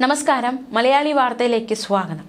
നമസ്കാരം. മലയാളി വാർത്തയിലേക്ക് സ്വാഗതം.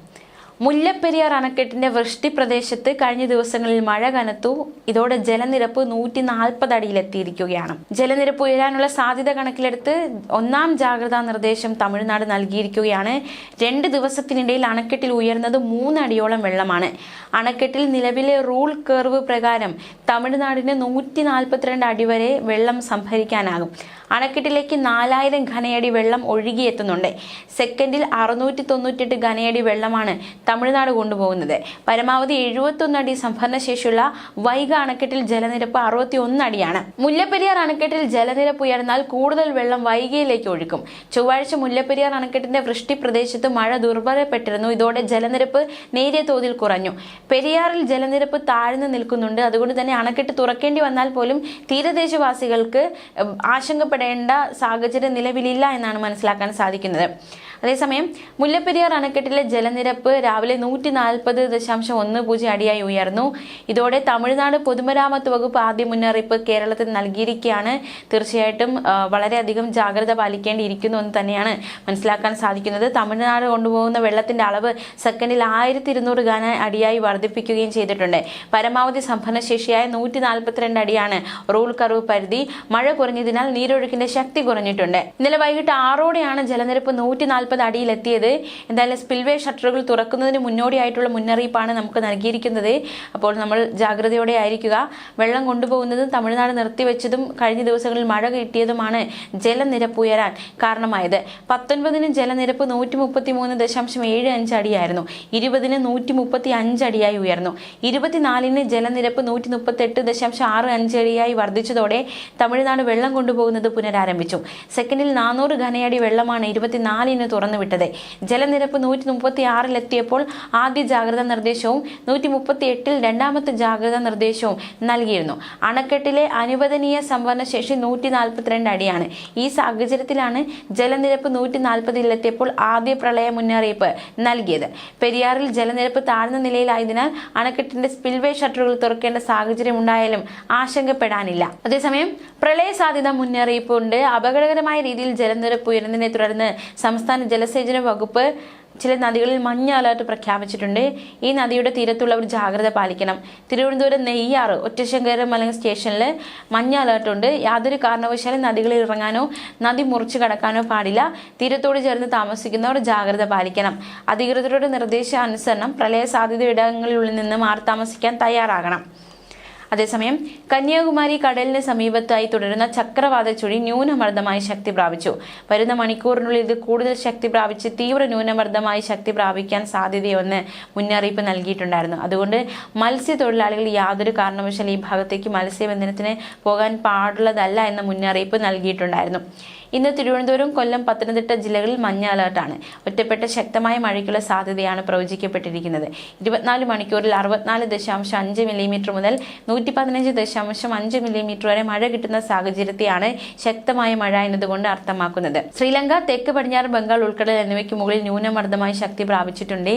മുല്ലപ്പെരിയാർ അണക്കെട്ടിന്റെ വൃഷ്ടി പ്രദേശത്ത് കഴിഞ്ഞ ദിവസങ്ങളിൽ മഴ കനത്തു. ഇതോടെ ജലനിരപ്പ് നൂറ്റി നാൽപ്പത് അടിയിലെത്തിയിരിക്കുകയാണ്. ജലനിരപ്പ് ഉയരാനുള്ള സാധ്യത കണക്കിലെടുത്ത് ഒന്നാം ജാഗ്രതാ നിർദ്ദേശം തമിഴ്നാട് നൽകിയിരിക്കുകയാണ്. രണ്ട് ദിവസത്തിനിടയിൽ അണക്കെട്ടിൽ ഉയർന്നത് മൂന്നടിയോളം വെള്ളമാണ്. അണക്കെട്ടിൽ നിലവിലെ റൂൾ കർവ് പ്രകാരം തമിഴ്നാടിന് നൂറ്റി നാൽപ്പത്തിരണ്ട് അടി വരെ വെള്ളം സംഭരിക്കാനാകും. അണക്കെട്ടിലേക്ക് നാലായിരം ഘനയടി വെള്ളം ഒഴുകിയെത്തുന്നുണ്ട്. സെക്കൻഡിൽ അറുന്നൂറ്റി തൊണ്ണൂറ്റെട്ട് ഘനയടി വെള്ളമാണ് തമിഴ്നാട് കൊണ്ടുപോകുന്നത്. പരമാവധി എഴുപത്തൊന്ന് അടി സംഭരണശേഷിയുള്ള വൈഗ അണക്കെട്ടിൽ ജലനിരപ്പ് അറുപത്തി ഒന്ന് അടിയാണ്. മുല്ലപ്പെരിയാർ അണക്കെട്ടിൽ ജലനിരപ്പ് ഉയർന്നാൽ കൂടുതൽ വെള്ളം വൈഗയിലേക്ക് ഒഴുക്കും. ചൊവ്വാഴ്ച മുല്ലപ്പെരിയാർ അണക്കെട്ടിന്റെ വൃഷ്ടി പ്രദേശത്ത് മഴ ദുർബലപ്പെട്ടിരുന്നു. ഇതോടെ ജലനിരപ്പ് നേരിയ തോതിൽ കുറഞ്ഞു. പെരിയാറിൽ ജലനിരപ്പ് താഴ്ന്നു നിൽക്കുന്നുണ്ട്. അതുകൊണ്ട് തന്നെ അണക്കെട്ട് തുറക്കേണ്ടി വന്നാൽ പോലും തീരദേശവാസികൾക്ക് ഉം, ആശങ്കപ്പെടേണ്ട സാഹചര്യം നിലവിലില്ല എന്നാണ് മനസ്സിലാക്കാൻ സാധിക്കുന്നത്. അതേസമയം മുല്ലപ്പെരിയാർ അണക്കെട്ടിലെ ജലനിരപ്പ് രാവിലെ നൂറ്റി നാൽപ്പത് ദശാംശം ഒന്ന് പൂജ്യം അടിയായി ഉയർന്നു. ഇതോടെ തമിഴ്നാട് പൊതുമരാമത്ത് വകുപ്പ് ആദ്യ മുന്നറിയിപ്പ് കേരളത്തിൽ നൽകിയിരിക്കുകയാണ്. തീർച്ചയായിട്ടും വളരെയധികം ജാഗ്രത പാലിക്കേണ്ടിയിരിക്കുന്നു എന്ന് തന്നെയാണ് മനസ്സിലാക്കാൻ സാധിക്കുന്നത്. തമിഴ്നാട് കൊണ്ടുപോകുന്ന വെള്ളത്തിന്റെ അളവ് സെക്കൻഡിൽ ആയിരത്തി ഇരുന്നൂറ് ഘന അടിയായി വർദ്ധിപ്പിക്കുകയും ചെയ്തിട്ടുണ്ട്. പരമാവധി സംഭരണശേഷിയായ നൂറ്റി നാൽപ്പത്തിരണ്ട് അടിയാണ് റൂൾ കർവ് പരിധി. മഴ കുറഞ്ഞതിനാൽ നീരൊഴുക്കിന്റെ ശക്തി കുറഞ്ഞിട്ടുണ്ട്. ഇന്നലെ വൈകിട്ട് ആറോടെയാണ് ജലനിരപ്പ് നൂറ്റി നാൽപ്പത് അടിയിലെത്തിയത്. എന്തായാലും സ്പിൽവേ ഷട്ടറുകൾ തുറക്കുന്നതിന് മുന്നോടിയായിട്ടുള്ള മുന്നറിയിപ്പാണ് നമുക്ക് നൽകിയിരിക്കുന്നത്. അപ്പോൾ നമ്മൾ ജാഗ്രതയോടെ ആയിരിക്കുക. വെള്ളം കൊണ്ടുപോകുന്നതും തമിഴ്നാട് നിർത്തിവെച്ചതും കഴിഞ്ഞ ദിവസങ്ങളിൽ മഴ കിട്ടിയതുമാണ് ജലനിരപ്പ് ഉയരാൻ കാരണമായത്. പത്തൊൻപതിന് ജലനിരപ്പ് നൂറ്റി മുപ്പത്തി മൂന്ന് ദശാംശം ഏഴ് അഞ്ച് അടിയായിരുന്നു. ഇരുപതിന് നൂറ്റി മുപ്പത്തി അഞ്ച് അടിയായി ഉയർന്നു. ഇരുപത്തിനാലിന് ജലനിരപ്പ് നൂറ്റി മുപ്പത്തി എട്ട് ദശാംശം ആറ് അഞ്ച് അടിയായി വർദ്ധിച്ചതോടെ തമിഴ്നാട് വെള്ളം കൊണ്ടുപോകുന്നത് പുനരാരംഭിച്ചു. സെക്കൻഡിൽ നാനൂറ് ഘനയടി വെള്ളമാണ് ഇരുപത്തിനാലിന് തുറന്നുവിട്ടത്. ജലനിരപ്പ് നൂറ്റി മുപ്പത്തി ആറിലെത്തിയപ്പോൾ ആദ്യ ജാഗ്രതാ നിർദ്ദേശവും നൂറ്റി മുപ്പത്തി എട്ടിൽ രണ്ടാമത്തെ ജാഗ്രതാ നിർദ്ദേശവും നൽകിയിരുന്നു. അണക്കെട്ടിലെ അനുവദനീയ സംഭരണശേഷി നൂറ്റി നാൽപ്പത്തിരണ്ട് അടിയാണ്. ഈ സാഹചര്യത്തിലാണ് ജലനിരപ്പ് നൂറ്റി നാൽപ്പതിലെത്തിയപ്പോൾ ആദ്യ പ്രളയ മുന്നറിയിപ്പ് നൽകിയത്. പെരിയാറിൽ ജലനിരപ്പ് താഴ്ന്ന നിലയിലായതിനാൽ അണക്കെട്ടിന്റെ സ്പിൽവേ ഷട്ടറുകൾ തുറക്കേണ്ട സാഹചര്യം ഉണ്ടായാലും ആശങ്കപ്പെടാനില്ല. അതേസമയം പ്രളയ സാധ്യത മുന്നറിയിപ്പുണ്ട്. അപകടകരമായ രീതിയിൽ ജലനിരപ്പ് ഉയരുന്നതിനെ തുടർന്ന് സംസ്ഥാന ജലസേചന വകുപ്പ് ചില നദികളിൽ മഞ്ഞ അലർട്ട് പ്രഖ്യാപിച്ചിട്ടുണ്ട്. ഈ നദിയുടെ തീരത്തുള്ളവർ ജാഗ്രത പാലിക്കണം. തിരുവനന്തപുരം നെയ്യാറ് ഒറ്റശങ്കരം അല്ലെങ്കിൽ സ്റ്റേഷനിൽ മഞ്ഞ അലർട്ട് ഉണ്ട് യാതൊരു കാരണവശാലും നദികളിൽ ഇറങ്ങാനോ നദി മുറിച്ചു കടക്കാനോ പാടില്ല. തീരത്തോട് ചേർന്ന് താമസിക്കുന്നവർ ജാഗ്രത പാലിക്കണം. അധികൃതരുടെ നിർദ്ദേശാനുസരണം പ്രളയ സാധ്യത ഇടങ്ങളിൽ നിന്ന് മാറി താമസിക്കാൻ തയ്യാറാകണം. അതേസമയം കന്യാകുമാരി കടലിന് സമീപത്തായി തുടരുന്ന ചക്രവാത ചുഴി ന്യൂനമർദ്ദമായി ശക്തി പ്രാപിച്ചു. വരുന്ന മണിക്കൂറിനുള്ളിൽ ഇത് കൂടുതൽ ശക്തി പ്രാപിച്ച് തീവ്ര ന്യൂനമർദ്ദമായി ശക്തി പ്രാപിക്കാൻ സാധ്യതയെന്ന് മുന്നറിയിപ്പ് നൽകിയിട്ടുണ്ടായിരുന്നു. അതുകൊണ്ട് മത്സ്യത്തൊഴിലാളികൾ യാതൊരു കാരണവശാലും ഈ ഭാഗത്തേക്ക് മത്സ്യബന്ധനത്തിന് പോകാൻ പാടുള്ളതല്ല എന്ന മുന്നറിയിപ്പ് നൽകിയിട്ടുണ്ടായിരുന്നു. ഇന്ന് തിരുവനന്തപുരം കൊല്ലം പത്തനംതിട്ട ജില്ലകളിൽ മഞ്ഞ അലർട്ടാണ്. ഒറ്റപ്പെട്ട ശക്തമായ മഴയ്ക്കുള്ള സാധ്യതയാണ് പ്രവചിക്കപ്പെട്ടിരിക്കുന്നത്. ഇരുപത്തിനാല് മണിക്കൂറിൽ അറുപത്തിനാല് ദശാംശം അഞ്ച് മില്ലിമീറ്റർ മുതൽ നൂറ്റി പതിനഞ്ച് ദശാംശം അഞ്ച് മില്ലിമീറ്റർ വരെ മഴ കിട്ടുന്ന സാഹചര്യത്തെയാണ് ശക്തമായ മഴ എന്നതുകൊണ്ട് അർത്ഥമാക്കുന്നത്. ശ്രീലങ്ക തെക്ക് പടിഞ്ഞാറ് ബംഗാൾ ഉൾക്കടൽ എന്നിവയ്ക്ക് മുകളിൽ ന്യൂനമർദ്ദമായി ശക്തി പ്രാപിച്ചിട്ടുണ്ട്.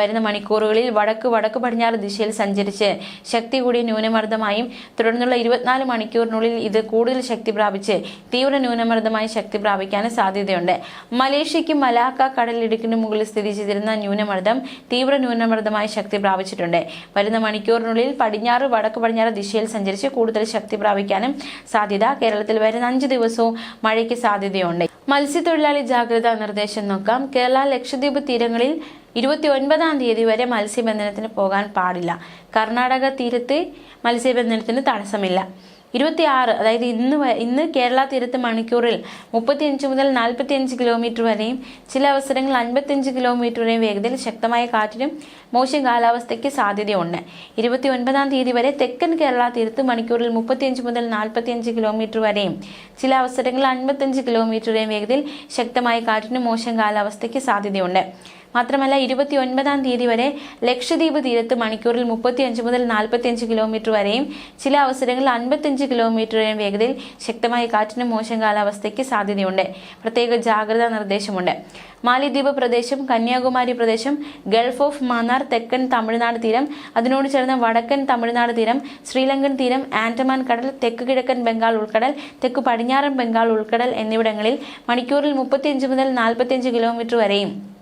വരുന്ന മണിക്കൂറുകളിൽ വടക്ക് വടക്ക് പടിഞ്ഞാറ് ദിശയിൽ സഞ്ചരിച്ച് ശക്തി കൂടിയ ന്യൂനമർദ്ദമായും തുടർന്നുള്ള ഇരുപത്തിനാല് മണിക്കൂറിനുള്ളിൽ ഇത് കൂടുതൽ ശക്തി പ്രാപിച്ച് തീവ്ര ന്യൂനമർദ്ദമായി ശക്തി പ്രാപിക്കാനും സാധ്യതയുണ്ട്. മലേഷ്യയ്ക്ക് മലാക്ക കടലിടുക്കിന് മുകളിൽ സ്ഥിതി ചെയ്തിരുന്ന ന്യൂനമർദ്ദം തീവ്ര ന്യൂനമർദ്ദമായി ശക്തി പ്രാപിച്ചിട്ടുണ്ട്. വരുന്ന മണിക്കൂറിനുള്ളിൽ പടിഞ്ഞാറ് വടക്ക് പടിഞ്ഞാറ് ദിശയിൽ സഞ്ചരിച്ച് കൂടുതൽ ശക്തി പ്രാപിക്കാനും സാധ്യത കേരളത്തിൽ വരുന്ന അഞ്ച് ദിവസവും മഴയ്ക്ക് സാധ്യതയുണ്ട്. മത്സ്യത്തൊഴിലാളി ജാഗ്രതാ നിർദ്ദേശം നോക്കാം. കേരള ലക്ഷദ്വീപ് തീരങ്ങളിൽ ഇരുപത്തി ഒൻപതാം തീയതി വരെ മത്സ്യബന്ധനത്തിന് പോകാൻ പാടില്ല. കർണാടക തീരത്ത് മത്സ്യബന്ധനത്തിന് തടസ്സമില്ല. ഇരുപത്തിയാറ് അതായത് ഇന്ന് ഇന്ന് കേരള തീരത്ത് മണിക്കൂറിൽ മുപ്പത്തിയഞ്ച് മുതൽ നാൽപ്പത്തിയഞ്ച് കിലോമീറ്റർ വരെയും ചില അവസരങ്ങളിൽ അൻപത്തിയഞ്ച് കിലോമീറ്റർ വരെയും വേഗതയിൽ ശക്തമായ കാറ്റിനും മോശം കാലാവസ്ഥയ്ക്ക് സാധ്യതയുണ്ട്. ഇരുപത്തി ഒൻപതാം തീയതി വരെ തെക്കൻ കേരള തീരത്ത് മണിക്കൂറിൽ മുപ്പത്തിയഞ്ച് മുതൽ നാൽപ്പത്തിയഞ്ച് കിലോമീറ്റർ വരെയും ചില അവസരങ്ങളിൽ അൻപത്തിയഞ്ച് കിലോമീറ്റർ വരെയും വേഗതയിൽ ശക്തമായ കാറ്റിനും മോശം കാലാവസ്ഥയ്ക്ക് സാധ്യതയുണ്ട്. മാത്രമല്ല ഇരുപത്തി ഒൻപതാം തീയതി വരെ ലക്ഷദ്വീപ് തീരത്ത് മണിക്കൂറിൽ മുപ്പത്തിയഞ്ച് മുതൽ നാൽപ്പത്തിയഞ്ച് കിലോമീറ്റർ വരെയും ചില അവസരങ്ങളിൽ അൻപത്തിയഞ്ച് കിലോമീറ്റർ വരെയും വേഗതയിൽ ശക്തമായ കാറ്റിനും മോശം കാലാവസ്ഥയ്ക്ക് സാധ്യതയുണ്ട്. പ്രത്യേക ജാഗ്രതാ നിർദ്ദേശമുണ്ട്. മാലിദ്വീപ് പ്രദേശം കന്യാകുമാരി പ്രദേശം ഗൾഫ് ഓഫ് മാന്നാർ തെക്കൻ തമിഴ്നാട് തീരം അതിനോട് ചേർന്ന വടക്കൻ തമിഴ്നാട് തീരം ശ്രീലങ്കൻ തീരം ആൻഡമാൻ കടൽ തെക്ക് കിഴക്കൻ ബംഗാൾ ഉൾക്കടൽ തെക്ക് പടിഞ്ഞാറൻ ബംഗാൾ ഉൾക്കടൽ എന്നിവിടങ്ങളിൽ മണിക്കൂറിൽ മുപ്പത്തിയഞ്ച് മുതൽ നാൽപ്പത്തിയഞ്ച് കിലോമീറ്റർ വരെയും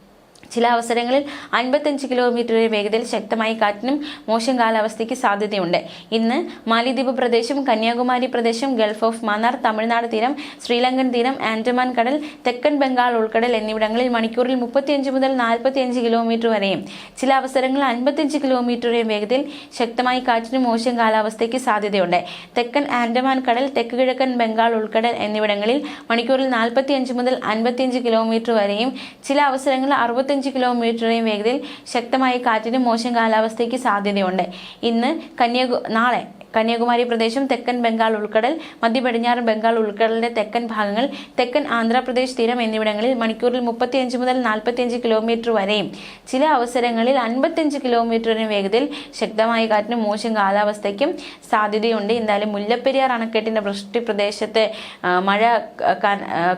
ചില അവസരങ്ങളിൽ അൻപത്തഞ്ച് കിലോമീറ്റർ വരെ വേഗതയിൽ ശക്തമായി കാറ്റിനും മോശം കാലാവസ്ഥയ്ക്ക് സാധ്യതയുണ്ട്. ഇന്ന് മാലിദ്വീപ് പ്രദേശം കന്യാകുമാരി പ്രദേശം ഗൾഫ് ഓഫ് മന്നാർ തമിഴ്നാട് തീരം ശ്രീലങ്കൻ തീരം ആൻഡമാൻ കടൽ തെക്കൻ ബംഗാൾ ഉൾക്കടൽ എന്നിവിടങ്ങളിൽ മണിക്കൂറിൽ മുപ്പത്തിയഞ്ച് മുതൽ നാൽപ്പത്തിയഞ്ച് കിലോമീറ്റർ വരെയും. ചില അവസരങ്ങളിൽ അൻപത്തിയഞ്ച് കിലോമീറ്റർ വരെയും വേഗതയിൽ ശക്തമായി കാറ്റിനും മോശം കാലാവസ്ഥയ്ക്ക് സാധ്യതയുണ്ട്. തെക്കൻ ആൻഡമാൻ കടൽ തെക്ക് കിഴക്കൻ ബംഗാൾ ഉൾക്കടൽ എന്നിവിടങ്ങളിൽ മണിക്കൂറിൽ നാൽപ്പത്തിയഞ്ച് മുതൽ അൻപത്തിയഞ്ച് കിലോമീറ്റർ വരെയും ചില അവസരങ്ങളിൽ അറുപത്തഞ്ച് കിലോമീറ്ററേയും വേഗതയിൽ ശക്തമായ കാറ്റിനും മോശം കാലാവസ്ഥയ്ക്ക് സാധ്യതയുണ്ട്. ഇന്ന് കന്യാകു നാളെ കന്യാകുമാരി പ്രദേശം തെക്കൻ ബംഗാൾ ഉൾക്കടൽ മധ്യ പടിഞ്ഞാറൻ ബംഗാൾ ഉൾക്കടലിന്റെ തെക്കൻ ഭാഗങ്ങൾ തെക്കൻ ആന്ധ്രാപ്രദേശ് തീരം എന്നിവിടങ്ങളിൽ മണിക്കൂറിൽ മുപ്പത്തിയഞ്ച് മുതൽ നാൽപ്പത്തിയഞ്ച് കിലോമീറ്റർ വരെയും. ചില അവസരങ്ങളിൽ അൻപത്തിയഞ്ച് കിലോമീറ്ററിന് വേഗതയിൽ ശക്തമായ കാറ്റിനും മോശം കാലാവസ്ഥയ്ക്കും സാധ്യതയുണ്ട്. എന്തായാലും മുല്ലപ്പെരിയാർ അണക്കെട്ടിന്റെ വൃഷ്ടി പ്രദേശത്ത് മഴ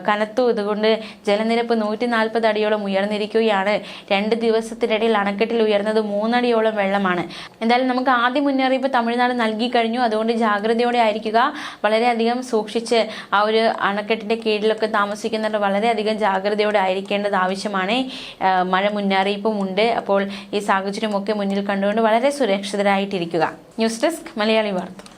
കനത്തു. ഇതുകൊണ്ട് ജലനിരപ്പ് നൂറ്റി നാൽപ്പത് അടിയോളം ഉയർന്നിരിക്കുകയാണ്. രണ്ട് ദിവസത്തിനിടയിൽ അണക്കെട്ടിൽ ഉയർന്നത് മൂന്നടിയോളം വെള്ളമാണ്. എന്തായാലും നമുക്ക് ആദ്യ മുന്നറിയിപ്പ് തമിഴ്നാട് നൽകി കഴിഞ്ഞു. അതുകൊണ്ട് ജാഗ്രതയോടെ ആയിരിക്കുക. വളരെയധികം സൂക്ഷിച്ച് ആ ഒരു അണക്കെട്ടിന്റെ കീഴിലൊക്കെ താമസിക്കുന്നവർ വളരെയധികം ജാഗ്രതയോടെ ആയിരിക്കേണ്ടത് ആവശ്യമാണ്. മഴ മുന്നറിയിപ്പും ഉണ്ട് അപ്പോൾ ഈ സാഹചര്യമൊക്കെ മുന്നിൽ കണ്ടുകൊണ്ട് വളരെ സുരക്ഷിതരായിട്ടിരിക്കുക. ന്യൂസ് ഡെസ്ക് മലയാളി വാർത്ത.